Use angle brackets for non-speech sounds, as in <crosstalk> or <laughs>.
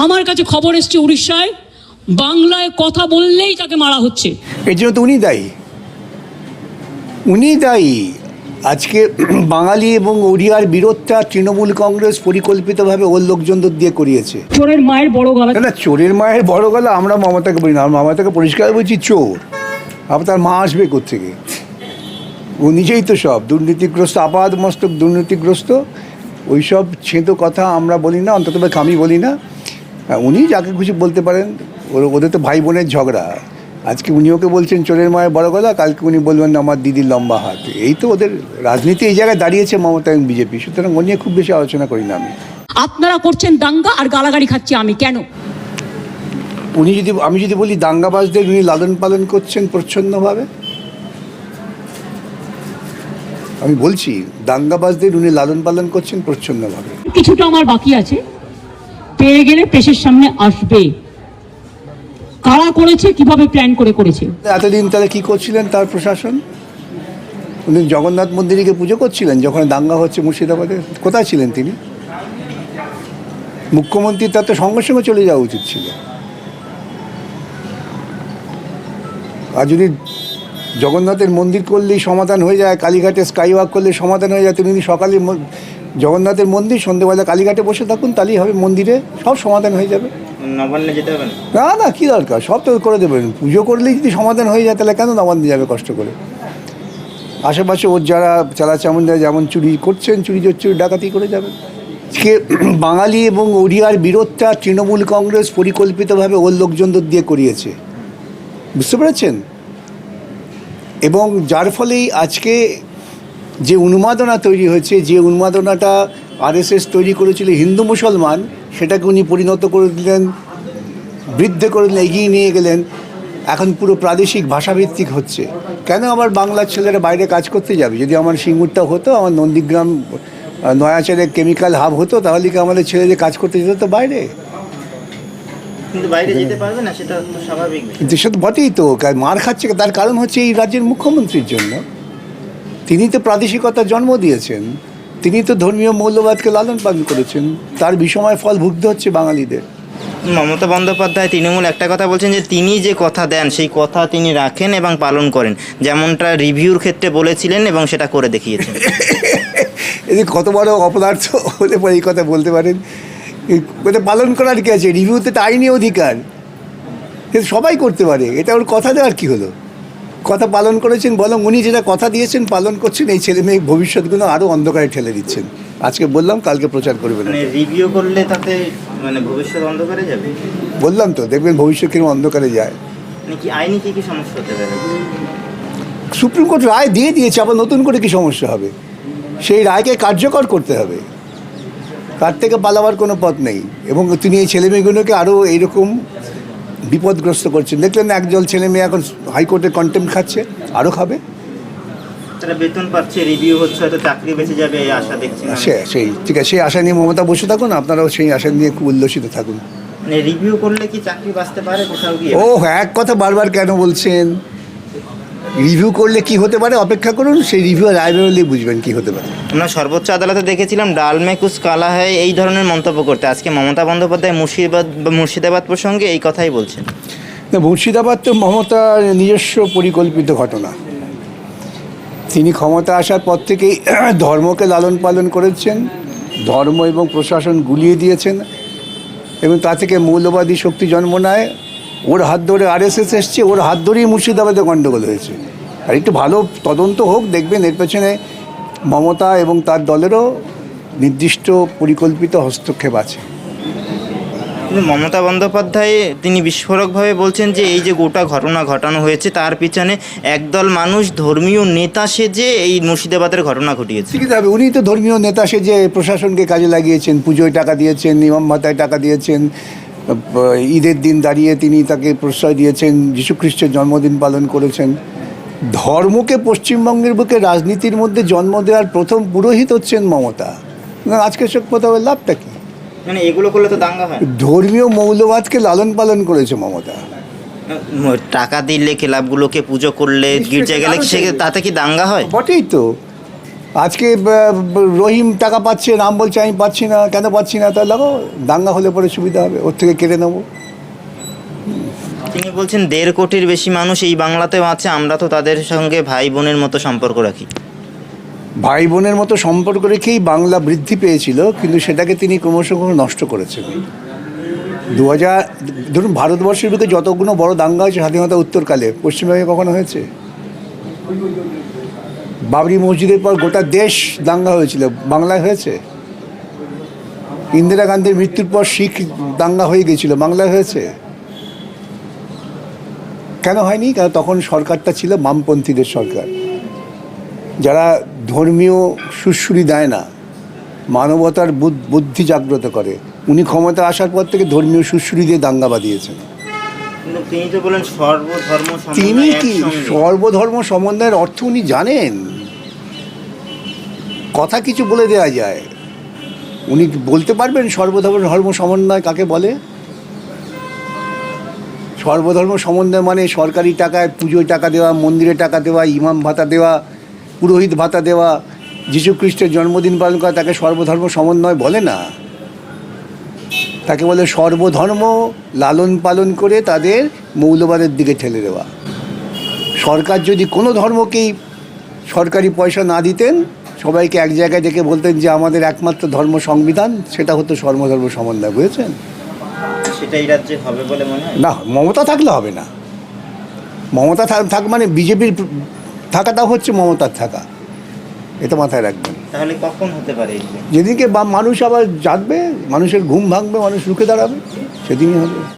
আমার কাছে খবর এসছে উড়িষ্যায় বাংলায় কথা বললেই তাকে মারা হচ্ছে। এর জন্য তো উনি দায়ী। উনি দায়ী। আজকে <clears throat> বাঙালি এবং ওড়িয়ার বিরোধটা তৃণমূল কংগ্রেস পরিকল্পিতভাবে ওর লোকজনদের দিয়ে করিয়েছে। চোরের মায়ের বড় গলা। না চোরের মায়ের বড় গলা আমরা মমতাকে বলি না। মমতাকে পরিষ্কার বলছি চোর। আবার তার মা আসবে কোথেকে ও নিজেই তো সব। দুর্নীতিগ্রস্ত আপাদ মস্তক দুর্নীতিগ্রস্ত। ওইসব ছেঁতো কথা আমরা বলি না অন্তত আমি বলি না। উনি যাকে খুশি বলতে পারেন। ওদের তো ভাই বোনের ঝগড়া। আজকে উনি ওকে বলছেন চোরের মায়ের বড় গলা কালকে উনি বলবেন আমার দিদির লম্বা হাত। এই তো ওদের রাজনীতি এই জায়গায় দাঁড়িয়েছে মমতা এবং বিজেপি। সুতরাং ও নিয়ে খুব বেশি আলোচনা করি না আমি। আপনারা করছেন দাঙ্গা আর গালাগাড়ি খাচ্ছি আমি কেন? উনি যদি আমি যদি বলি দাঙ্গাবাজদের উনি লালন পালন করছেন প্রচ্ছন্নভাবে? আমি বলছি দাঙ্গাবাজদের উনি লালন পালন করছেন প্রচ্ছন্নভাবে। কিছুটা আমার বাকি আছে। পেয়ে গেলে পেশের সামনে আসবে। কারা করেছে, কীভাবে প্ল্যান করে করেছে? এতদিন তারা কি করছিলেন তার প্রশাসন? উনি জগন্নাথ মন্দিরকে পুজো করছিলেন, যখন দাঙ্গা হচ্ছে মুর্শিদাবাদে, কোথায় ছিলেন তিনি? মুখ্যমন্ত্রী তার তো সঙ্গে সঙ্গে চলে যাওয়া উচিত ছিল। আর যদি জগন্নাথের মন্দির করলেই সমাধান হয়ে যায়, কালীঘাটে স্কাই ওয়াক করলে সমাধান হয়ে যায় তিনি সকালে জগন্নাথের মন্দির সন্ধ্যেবেলা কালীঘাটে বসে থাকুন তাহলেই হবে মন্দিরে সব সমাধান হয়ে যাবে। নবান্নে যেতে হবে না? না কী দরকার? সব তো করে দেবেন। পুজো করলেই যদি সমাধান হয়ে যায় তাহলে কেন নবান্নে যাবে কষ্ট করে? আশেপাশে ওর যারা চালা চামুন্ডা যেমন চুরি করছেন চুরি চুরি ডাকাতি করে যাবেন। আজকে বাঙালি এবং ওড়িয়ার বিরোধটা তৃণমূল কংগ্রেস পরিকল্পিতভাবে ওর লোকজনদের দিয়ে করিয়েছে। বুঝতে পেরেছেন? এবং যার ফলেই আজকে যে উন্মাদনা তৈরি হয়েছে যে উন্মাদনাটা আরএসএস তৈরি করেছিল হিন্দু মুসলমান সেটাকে উনি পরিণত করে দিলেন বৃদ্ধ করে দিলেন এগিয়ে নিয়ে গেলেন। এখন পুরো প্রাদেশিক ভাষাভিত্তিক হচ্ছে। কেন আমার বাংলার ছেলেরা বাইরে কাজ করতে যাবে? যদি আমার সিঙ্গুরটা হতো আমার নন্দীগ্রাম নয়াচারে কেমিক্যাল হাব হতো তাহলে কি আমাদের ছেলেদের কাজ করতে যেত তো বাইরে? কিন্তু বাইরে যেতে পারবে না সেটা স্বাভাবিক কিন্তু সে বটেই তো মার খাচ্ছে। তার কারণ হচ্ছে এই রাজ্যের মুখ্যমন্ত্রীর জন্য। তিনি তো প্রাদেশিকতার জন্ম দিয়েছেন। তিনি তো ধর্মীয় মৌলবাদকে লালন পালন করেছেন। তার বিষময় ফল ভুগতে হচ্ছে বাঙালিদের। মমতা বন্দ্যোপাধ্যায় তৃণমূল একটা কথা বলছেন যে তিনি যে কথা দেন সেই কথা তিনি রাখেন এবং পালন করেন। যেমনটা রিভিউর ক্ষেত্রে বলেছিলেন এবং সেটা করে দেখিয়েছেন। <laughs> এদের কত বড় অপদার্থ হলে পরে এই কথা বলতে পারেন। এটা পালন করার কি আছে? রিভিউতে তো আইনি অধিকার। সবাই করতে পারে। এটা ওর কথা দেওয়ার কি হলো? কথা পালন করেছেন বরং উনি যেটা কথা দিয়েছেন পালন করছেন এই ছেলে মেয়ে ভবিষ্যৎগুলো আরও অন্ধকারে ঠেলে দিচ্ছেন। আজকে বললাম কালকে প্রচার করবেন মানে রিভিউ করলে তাতে মানে ভবিষ্যৎ অন্ধকারে যাবে? বললাম তো দেখবেন ভবিষ্যৎ কীরকম অন্ধকারে যায়। মানে কি আইনি কি কি সমস্যা হতে পারে? সুপ্রিম কোর্ট রায় দিয়ে দিয়েছে আবার নতুন করে কি সমস্যা হবে? সেই রায়কে কার্যকর করতে হবে। তার থেকে পালাবার কোনো পথ নেই। এবং তিনি এই ছেলে মেয়েগুলোকে আরও এইরকম বিপদগ্রস্ত করছে। দেখলেন না একজন ছেলে মেয়ে এখন হাইকোর্টে কন্টেম্প খাচ্ছে। আরও খাবে? তারা বেতন পাচ্ছে রিভিউ হচ্ছে হয়তো চাকরি বেঁচে যাবে এই আশা দেখছি সে সেই ঠিক আছে সেই আশা নিয়ে মমতা বসে থাকুন আপনারাও সেই আশা নিয়ে খুব উল্লসিত থাকুন। মানে রিভিউ করলে কি চাকরি বাঁচতে পারে কোথাও গিয়ে? ও এক কথা বারবার কেন বলছেন? রিভিউ করলে কি হতে পারে? অপেক্ষা করুন সেই রিভিউ রায় বেরোলেই বুঝবেন কি হতে পারে। আমরা সর্বোচ্চ আদালতে দেখেছিলাম ডাল মে কুছ কালা হয় এই ধরনের মন্তব্য করতে। আজকে মমতা বন্দ্যোপাধ্যায় মুর্শিদাবাদ মুর্শিদাবাদ প্রসঙ্গে এই কথাই বলছেন। না মুর্শিদাবাদ তো মমতার নিজস্ব পরিকল্পিত ঘটনা। তিনি ক্ষমতা আসার পর থেকেই <clears throat> ধর্মকে লালন পালন করেছেন ধর্ম এবং প্রশাসন গুলিয়ে দিয়েছেন এবং তা থেকে মৌলবাদী শক্তি জন্ম নেয়। ওর হাত ধরে আরএসএস এসছে ওর হাত ধরেই মুর্শিদাবাদে গণ্ডগোল হয়েছে। আর একটু ভালো তদন্ত হোক দেখবেন এর পেছনে মমতা এবং তার দলেরও নির্দিষ্ট পরিকল্পিত হস্তক্ষেপ আছে। কিন্তু মমতা বন্দ্যোপাধ্যায় তিনি বিস্ফোরকভাবে বলছেন যে এই যে গোটা ঘটনা ঘটানো হয়েছে তার পিছনে একদল মানুষ ধর্মীয় নেতা সেজে এই মুর্শিদাবাদের ঘটনা ঘটিয়েছে। ঠিকই হবে উনি তো ধর্মীয় নেতা সেজে প্রশাসনকে কাজে লাগিয়েছেন পুজোয় টাকা দিয়েছেন ইমাম ভাতায় টাকা দিয়েছেন ঈদের দিন দাঁড়িয়ে তিনি তাকে প্রশ্রয় দিয়েছেন যীশুখ্রিস্টের জন্মদিন পালন করেছেন। ধর্মকে পশ্চিমবঙ্গের বুকে রাজনীতির মধ্যে জন্ম দেওয়ার প্রথম পুরোহিত হচ্ছেন মমতা। আজকে সব কথা লাভটা কি? মানে এগুলো করলে তো দাঙ্গা হয়। ধর্মীয় মৌলবাদকে লালন পালন করেছে মমতা। টাকা দিলে ক্লাবগুলোকে পুজো করলে গির্জায় গেলে সে তাতে কি দাঙ্গা হয়? বটেই তো। আজকে রহিম টাকা পাচ্ছে নাম বলছে আমি পাচ্ছি না কেন পাচ্ছি না? তা লাগো দাঙ্গা হলে পরে সুবিধা হবে ওর থেকে কেটে নেব। তিনি বলছেন দেড় কোটির বেশি মানুষ এই বাংলাতেও আছে আমরা তো তাদের সঙ্গে ভাই বোনের মতো সম্পর্ক রাখি। ভাই বোনের মতো সম্পর্ক রেখেই বাংলা বৃদ্ধি পেয়েছিল কিন্তু সেটাকে তিনি ক্রমশ ক্রমশ নষ্ট করেছেন। দু হাজার ধরুন ভারতবর্ষের বুকে যতগুলো বড় দাঙ্গা হয়েছে স্বাধীনতা উত্তরকালে পশ্চিমবঙ্গে কখনো হয়েছে? বাবরি মসজিদের পর গোটা দেশ দাঙ্গা হয়েছিল। বাংলায় হয়েছে? ইন্দিরা গান্ধীর মৃত্যুর পর শিখ দাঙ্গা হয়ে গেছিল। বাংলায় হয়েছে? কেন হয়নি? কারণ তখন সরকারটা ছিল বামপন্থীদের সরকার। যারা ধর্মীয় সুশ্রুরি দেয় না মানবতার বুদ- বুদ্ধি জাগ্রত করে উনি ক্ষমতা আসার পর থেকে ধর্মীয় সুশ্রুরি দিয়ে দাঙ্গা বাঁধিয়েছেন। তিনি কি সর্বধর্ম সমন্বয়ের অর্থ উনি জানেন? কথা কিছু বলে দেওয়া যায়। উনি বলতে পারবেন সর্বধর্ম ধর্ম সমন্বয় কাকে বলে? সর্বধর্ম সমন্বয় মানে সরকারি টাকায় পুজোয় টাকা দেওয়া, মন্দিরে টাকা দেওয়া, ইমাম ভাতা দেওয়া, পুরোহিত ভাতা দেওয়া খ্রিস্টের জন্মদিন পালন করা, তাকে সর্বধর্ম সমন্বয় বলে না। তাকে বলে সর্বধর্ম লালন পালন করে তাদের মৌলবাদের দিকে ঠেলে দেওয়া। সরকার যদি কোনো ধর্মকেই সরকারি পয়সা না দিতেন সবাইকে এক জায়গায় ডেকে বলতেন যে আমাদের একমাত্র ধর্ম সংবিধান সেটা হতো সর্বধর্ম সমন্বয় বুঝেছেন? সেটাই রাজ্যে হবে বলে মনে হয়? না মমতা থাকলে হবে না। মমতা থাক মানে বিজেপির থাকাটা হচ্ছে মমতার থাকা। এটা মাথায় রাখবেন। তাহলে কখন হতে পারে যেদিনকে বা মানুষ আবার জাগবে মানুষের ঘুম ভাঙবে মানুষ রুখে দাঁড়াবে সেদিনই হবে।